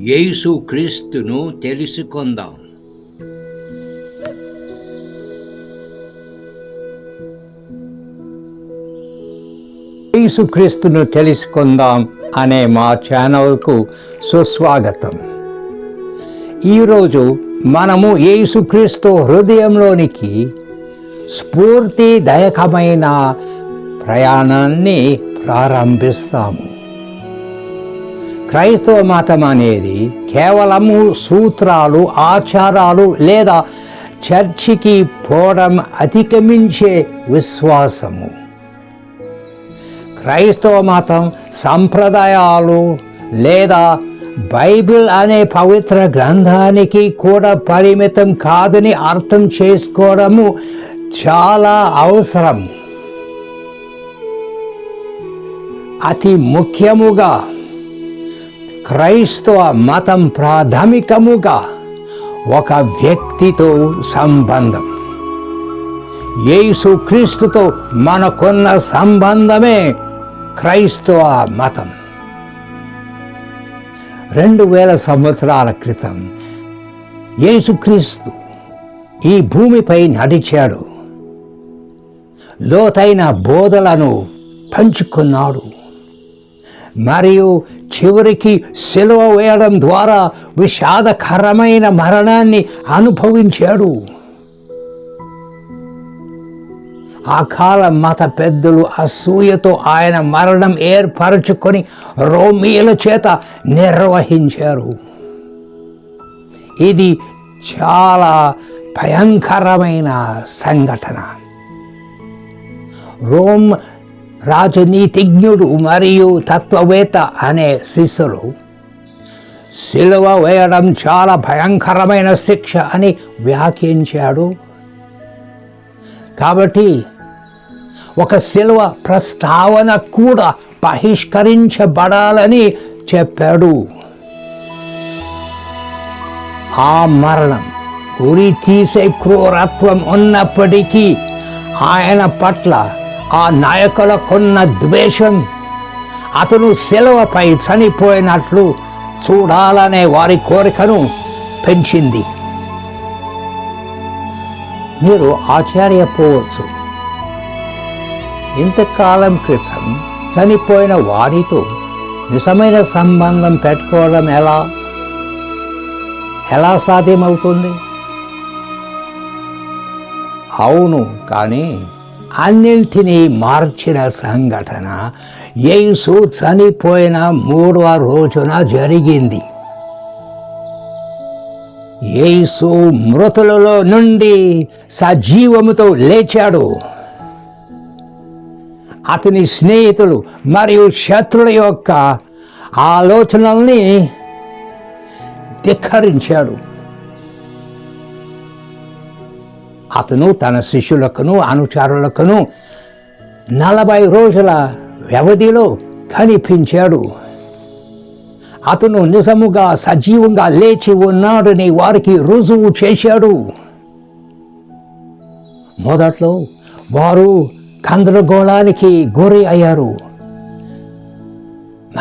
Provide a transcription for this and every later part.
యేసు క్రీస్తును తెలుసుకుందాం. యేసుక్రీస్తును తెలుసుకుందాం అనే మా ఛానల్కు సుస్వాగతం. ఈరోజు మనము యేసుక్రీస్తు హృదయంలోనికి స్ఫూర్తిదాయకమైన ప్రయాణాన్ని ప్రారంభిస్తాము. క్రైస్తవ మతం అనేది కేవలము సూత్రాలు ఆచారాలు లేదా చర్చికి పోవడం అధిగమించే విశ్వాసము. క్రైస్తవ మతం సంప్రదాయాలు లేదా బైబిల్ అనే పవిత్ర గ్రంథానికి కూడా పరిమితం కాదని అర్థం చేసుకోవడము చాలా అవసరం. అతి ముఖ్యముగా క్రైస్తవ మతం ప్రాథమికముగా ఒక వ్యక్తితో సంబంధం. యేసు క్రీస్తుతో మనకున్న సంబంధమే క్రైస్తవ మతం. రెండు వేల సంవత్సరాల క్రితం యేసుక్రీస్తు ఈ భూమిపై నడిచాడు. లోతైన బోధలను పంచుకున్నాడు. మరియు చివరికి సెలవ వేయడం ద్వారా విషాదకరమైన మరణాన్ని అనుభవించాడు. ఆ కాలం మత పెద్దలు అసూయతో ఆయన మరణం ఏర్పరచుకొని రోమీల చేత నిర్వహించారు. ఇది చాలా భయంకరమైన సంఘటన. రోమ్ రాజనీతిజ్ఞుడు మరియు తత్వవేత్త అనే శిష్యులు సిలువ వేయడం చాలా భయంకరమైన శిక్ష అని వ్యాఖ్యించాడు కాబట్టి ఒక సిలువ ప్రస్తావన కూడా బహిష్కరించబడాలని చెప్పాడు. ఆ మరణం ఉరి తీసే క్రూరత్వం ఉన్నప్పటికీ ఆయన పట్ల ఆ నాయకులకున్న ద్వేషం అతను సెలవుపై చనిపోయినట్లు చూడాలనే వారి కోరికను పెంచింది. మీరు ఆశ్చర్యపోవచ్చు. ఇంతకాలం క్రితం చనిపోయిన వారితో నిజమైన సంబంధం పెట్టుకోవడం ఎలా? ఎలా సాధ్యమవుతుంది? అవును కానీ అన్నింటినీ మార్చిన సంఘటన యేసు చనిపోయిన మూడవ రోజున జరిగింది. యేసు మృతులలో నుండి సజీవముతో లేచాడు. అతని స్నేహితులు మరియు శత్రుల యొక్క ఆలోచనల్ని ధిక్కరించాడు. అతను తన శిష్యులకును అనుచారులకును నలభై రోజుల వ్యవధిలో కనిపించాడు. అతను నిజముగా సజీవంగా లేచి ఉన్నాడని వారికి రుజువు చేశాడు. మొదట్లో వారు గందరగోళానికి గురి అయ్యారు.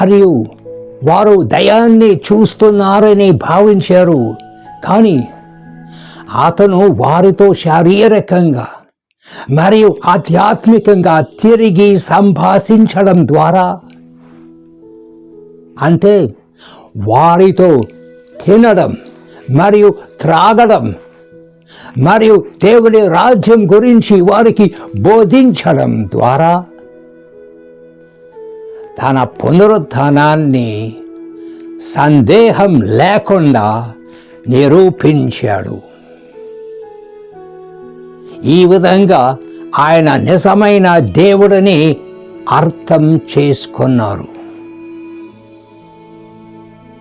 మరియు వారు దయాన్ని చూస్తున్నారని భావించారు. కానీ అతను వారితో శారీరకంగా మరియు ఆధ్యాత్మికంగా తిరిగి సంభాషించడం ద్వారా అంటే వారితో తినడం మరియు త్రాగడం మరియు దేవుడి రాజ్యం గురించి వారికి బోధించడం ద్వారా తన పునరుత్థానాన్ని సందేహం లేకుండా నిరూపించాడు. ఈ విధంగా ఆయన నిజమైన దేవుడిని అర్థం చేసుకున్నారు.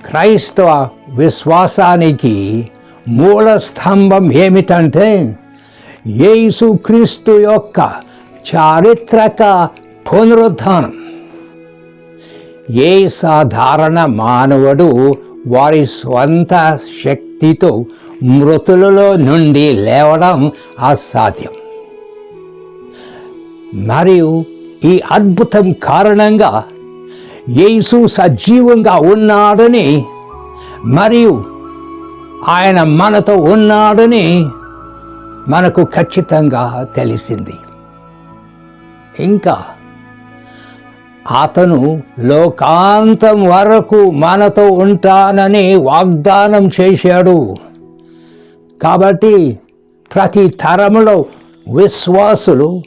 క్రైస్తవ విశ్వాసానికి మూల స్తంభం ఏమిటంటే యేసుక్రీస్తు యొక్క చారిత్రక పునరుద్ధానం. ఏ సాధారణ మానవుడు వారి స్వంత శక్తితో మృతులలో నుండి లేవడం అసాధ్యం. మరియు ఈ అద్భుతం కారణంగా యేసు సజీవంగా ఉన్నాడని మరియు ఆయన మనతో ఉన్నాడని మనకు ఖచ్చితంగా తెలిసింది. ఇంకా అతను లోకాంతం వరకు మనతో ఉంటానని వాగ్దానం చేశాడు. కాబట్టి ప్రతి తరములో విశ్వాసులు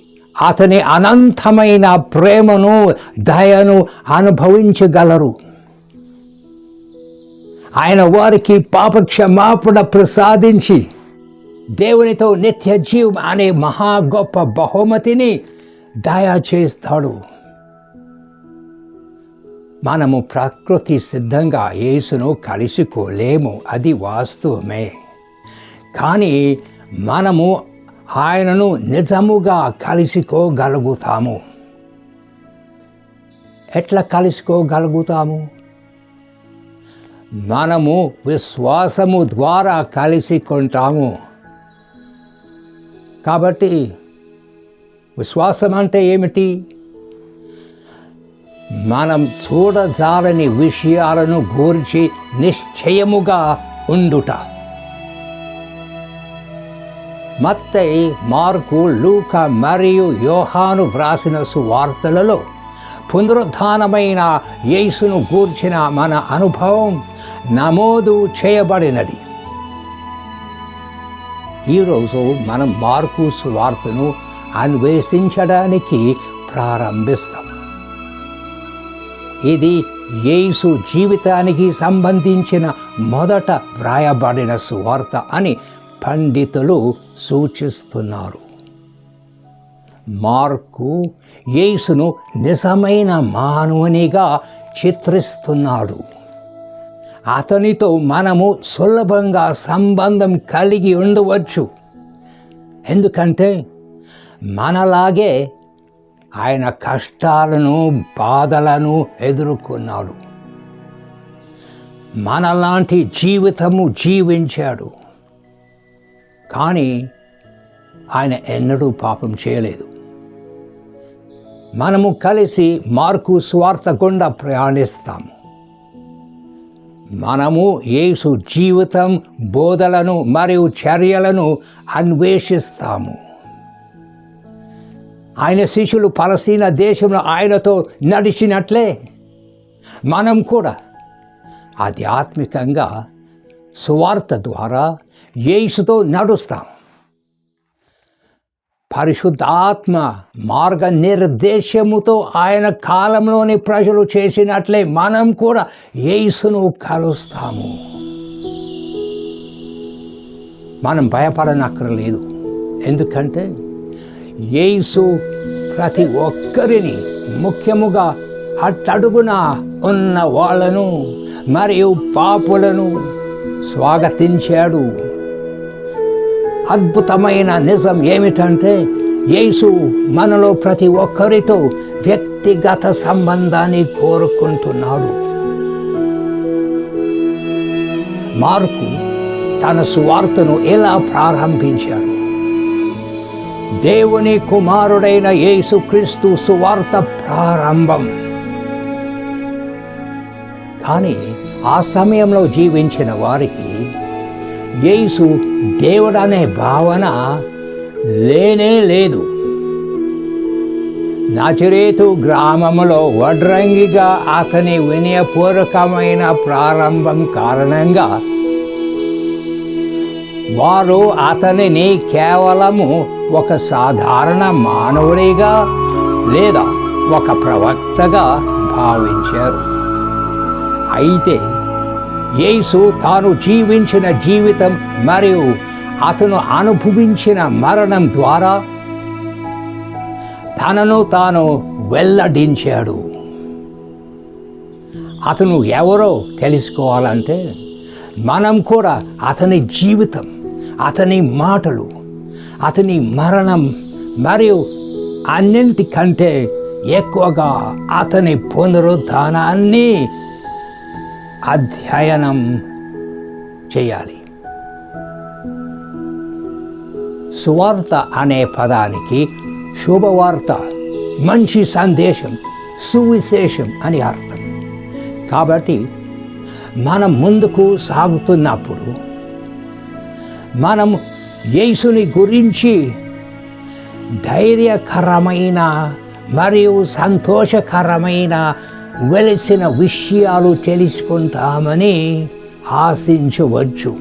అతని అనంతమైన ప్రేమను దయను అనుభవించగలరు. ఆయన వారికి పాపక్షమాపణ ప్రసాదించి దేవునితో నిత్య జీవం అనే మహా గొప్ప బహుమతిని దయచేస్తాడు. మనము ప్రకృతి సిద్ధంగా యేసును కలుసుకోలేము. అది వాస్తవమే. కానీ మనము ఆయనను నిజముగా కలుసుకోగలుగుతాము. ఎట్లా కలుసుకోగలుగుతాము? మనము విశ్వాసము ద్వారా కలిసికొంటాము. కాబట్టి విశ్వాసం అంటే ఏమిటి? మనం చూడజాలని విషయాలను గూర్చి నిశ్చయముగా ఉండుట. మత్తై మార్కు లూక మరియు యోహాను వ్రాసిన సువార్తలలో పునరుద్ధానమైన యేసును గూర్చిన మన అనుభవం నమోదు చేయబడినది. ఈరోజు మనం మార్కు సువార్తను అన్వేషించడానికి ప్రారంభిస్తాం. ఇది యేసు జీవితానికి సంబంధించిన మొదట వ్రాయబడిన సువార్త అని పండితులు సూచిస్తున్నారు. మార్కు యేసును నిజమైన మానవునిగా చిత్రిస్తున్నాడు. అతనితో మనము సులభంగా సంబంధం కలిగి ఉండవచ్చు. ఎందుకంటే మనలాగే ఆయన కష్టాలను బాధలను ఎదుర్కొన్నాడు. మనలాంటి జీవితము జీవించాడు. కానీ ఆయన ఎన్నడూ పాపం చేయలేదు. మనము కలిసి మార్కు స్వార్థ గుండా ప్రయాణిస్తాము. మనము యేసు జీవితం బోధలను మరియు చర్యలను అన్వేషిస్తాము. ఆయన శిష్యులు పలస్తీనా దేశంలో ఆయనతో నడిచినట్లే. మనం కూడా ఆధ్యాత్మికంగా సువార్త ద్వారా యేసుతో నడుస్తాం. పరిశుద్ధాత్మ మార్గ నిర్దేశముతో ఆయన కాలంలోని ప్రజలు చేసినట్లే మనం కూడా యేసును కలుస్తాము. మనం భయపడనక్కర్లేదు. ఎందుకంటే యేసు ప్రతి ఒక్కరిని ముఖ్యముగా అట్టడుగున ఉన్న వాళ్ళను మరియు పాపులను స్వాగతించాడు. అద్భుతమైన నిజం ఏమిటంటే యేసు మనలో ప్రతి ఒక్కరితో వ్యక్తిగత సంబంధాన్ని కోరుకుంటున్నాడు. మార్కు తన సువార్తను ఎలా ప్రారంభించాడు? దేవుని కుమారుడైన యేసుక్రీస్తు సువార్త ప్రారంభం. కానీ ఆ సమయంలో జీవించిన వారికి యేసు దేవుడనే భావన లేనే లేదు. నచరేతు గ్రామంలో వడ్రంగిగా అతని వినయపూర్వకమైన ప్రారంభం కారణంగా వారు అతనిని కేవలము ఒక సాధారణ మానవుడిగా లేదా ఒక ప్రవక్తగా భావించారు. అయితే యేసు తాను జీవించిన జీవితం మరియు అతను అనుభవించిన మరణం ద్వారా తనను తాను వెల్లడించాడు. అతను ఎవరో తెలుసుకోవాలంటే మనం కూడా అతని జీవితం అతని మాటలు అతని మరణం మరియు అన్నింటికంటే ఎక్కువగా అతని పునరుద్ధానాన్ని అధ్యయనం చేయాలి. సువార్త అనే పదానికి శుభవార్త మంచి సందేశం సువిశేషం అని అర్థం. కాబట్టి మనం ముందుకు సాగుతున్నప్పుడు మనం యేసుని గురించి ధైర్యకరమైన మరియు సంతోషకరమైన వెలిసిన విషయాలు తెలుసుకుంటామని ఆశించవచ్చు.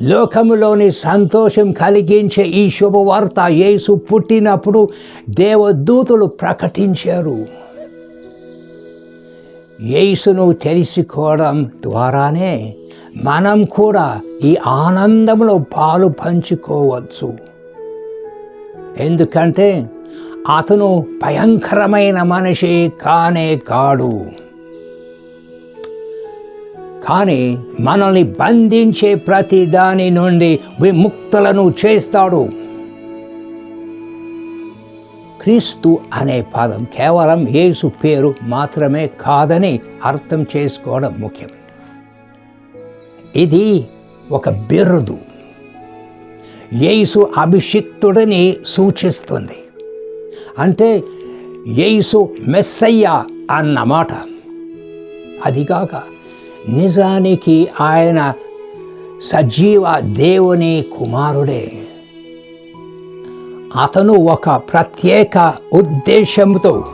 లోకములోని సంతోషం కలిగించే ఈ శుభవార్త యేసు పుట్టినప్పుడు దేవదూతలు ప్రకటించారు. యేసును తెలుసుకోవడం ద్వారానే మనం కూడా ఈ ఆనందంలో పాలు పంచుకోవచ్చు. ఎందుకంటే అతను భయంకరమైన మనిషి కానే కాడు. కానీ మనల్ని బంధించే ప్రతి దాని నుండి విముక్తులను చేస్తాడు. క్రీస్తు అనే పదం కేవలం యేసు పేరు మాత్రమే కాదని అర్థం చేసుకోవడం ముఖ్యం. ఇది ఒక బిరుదు. యేసు అభిషిక్తుడిని సూచిస్తుంది. అంటే యేసు మెస్సయ్య అన్నమాట. అదిగాక నిజానికి ఆయన సజీవ దేవుని కుమారుడే. అతను ఒక ప్రత్యేక ఉద్దేశంతో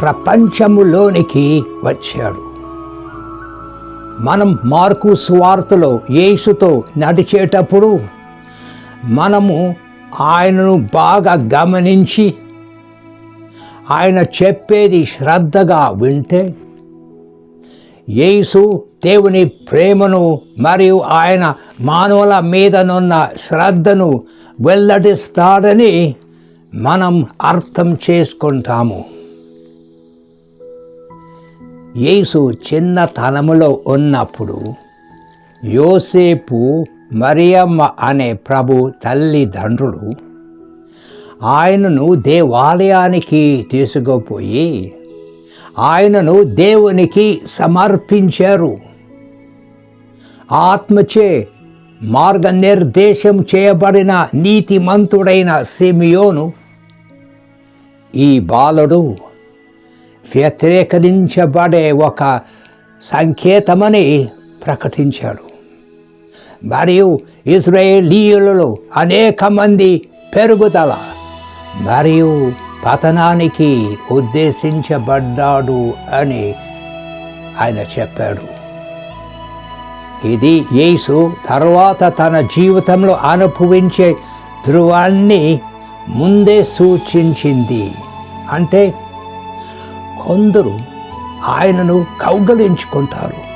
ప్రపంచములోనికి వచ్చాడు. మనం మార్కు స్వార్థలో యేసుతో నడిచేటప్పుడు మనము ఆయనను బాగా గమనించి ఆయన చెప్పేది శ్రద్ధగా వింటే యేసు దేవుని ప్రేమను మరియు ఆయన మానవుల మీదనున్న శ్రద్ధను వెల్లడిస్తాడని మనం అర్థం చేసుకుంటాము. యేసు చిన్నతనములో ఉన్నప్పుడు యోసేపు మరియమ్మ అనే ప్రభు తల్లిదండ్రులు ఆయనను దేవాలయానికి తీసుకుపోయి ఆయనను దేవునికి సమర్పించారు. ఆత్మచే మార్గనిర్దేశం చేయబడిన నీతిమంతుడైన సిమియోను ఈ బాలుడు వ్యతిరేకరించబడే ఒక సంకేతమని ప్రకటించాడు. మరియు ఇజ్రాయేలీయులలో అనేక మంది పెరుగుదల మరియు పతనానికి ఉద్దేశించబడ్డాడు అని ఆయన చెప్పాడు. ఇది యేసు తర్వాత తన జీవితంలో అనుభవించే ధ్రువాన్ని ముందే సూచించింది. అంటే కొందరు ఆయనను కౌగలించుకుంటారు.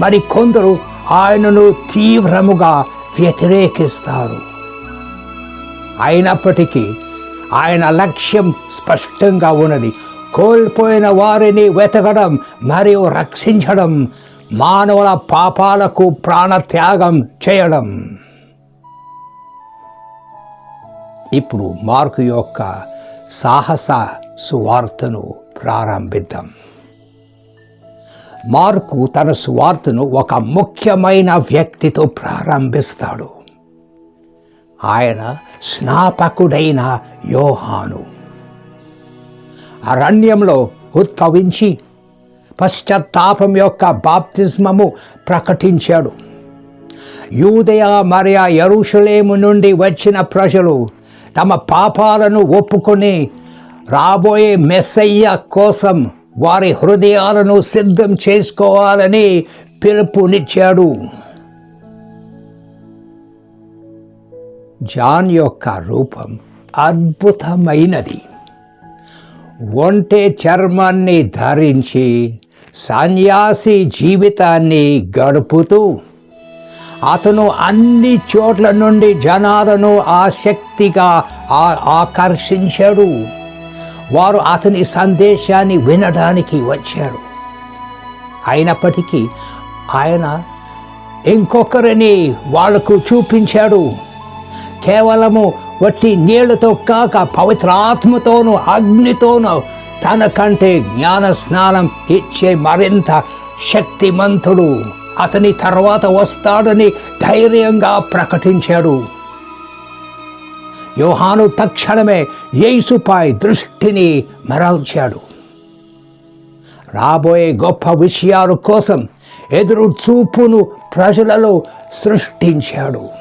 మరి కొందరు ఆయనను తీవ్రముగా వ్యతిరేకిస్తారు. అయినప్పటికీ ఆయన లక్ష్యం స్పష్టంగా ఉన్నది. కోల్పోయిన వారిని వెతకడం మరియు రక్షించడం మానవుల పాపాలకు ప్రాణత్యాగం చేయడం. ఇప్పుడు మార్కు యొక్క సాహస సువార్తను ప్రారంభిద్దాం. మార్కు తన సువార్తను ఒక ముఖ్యమైన వ్యక్తితో ప్రారంభిస్తాడు. ఆయన స్నాపకుడైన యోహాను. అరణ్యంలో ఉద్భవించి పశ్చాత్తాపం యొక్క బాప్తిస్మము ప్రకటించాడు. యూదయ మరియా ఎరుషులేము నుండి వచ్చిన ప్రజలు తమ పాపాలను ఒప్పుకొని రాబోయే మెస్సయ్య కోసం వారి హృదయాలను సిద్ధం చేసుకోవాలని పిలుపునిచ్చాడు. జాన్ యొక్క రూపం అద్భుతమైనది. ఒంటె చర్మాన్ని ధరించి సన్యాసి జీవితాన్ని గడుపుతూ అతను అన్ని చోట్ల నుండి జనాలను ఆసక్తిగా ఆకర్షించాడు. వారు అతని సందేశాన్ని వినడానికి వచ్చారు. అయినప్పటికీ ఆయన ఇంకొకరిని వాళ్ళకు చూపించాడు. కేవలము వట్టి నీళ్ళతో కాక పవిత్రాత్మతోనూ అగ్నితోనూ తన కంటే జ్ఞాన స్నానం ఇచ్చే మరింత శక్తిమంతుడు అతని తర్వాత వస్తాడని ధైర్యంగా ప్రకటించాడు. యోహాను తక్షణమే యేసుపై దృష్టిని మరల్చాడు. రాబోయే గొప్ప విషయాల కోసం ఎదురు చూపును ప్రజలలో సృష్టించాడు.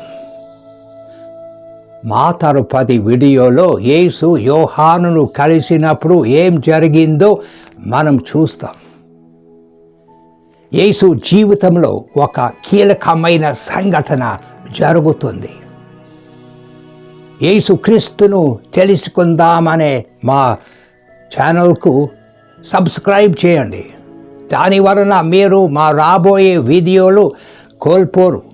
మా పది వీడియోలో యేసు యోహానును కలిసినప్పుడు ఏం జరిగిందో మనం చూస్తాం. యేసు జీవితంలో ఒక కీలకమైన సంఘటన జరుగుతుంది. యేసుక్రీస్తును తెలుసుకుందామనే మా ఛానల్కు సబ్స్క్రైబ్ చేయండి. దాని వలన మీరు మా రాబోయే వీడియోలు కోల్పోరు.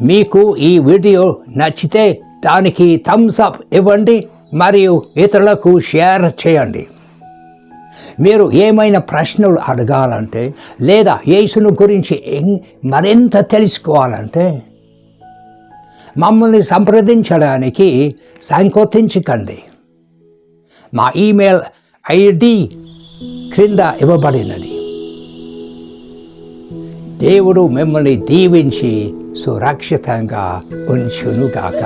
మీకు ఈ వీడియో నచ్చితే దానికి థమ్స్ అప్ ఇవ్వండి మరియు ఇతరులకు షేర్ చేయండి. మీరు ఏమైనా ప్రశ్నలు అడగాలంటే లేదా యేసును గురించి మరింత తెలుసుకోవాలంటే మమ్మల్ని సంప్రదించడానికి సంకోచించకండి. మా ఈమెయిల్ ఐడి క్రింద ఇవ్వబడినది. దేవుడు మిమ్మల్ని దీవించి సురక్షితంగా ఉంచునుగాక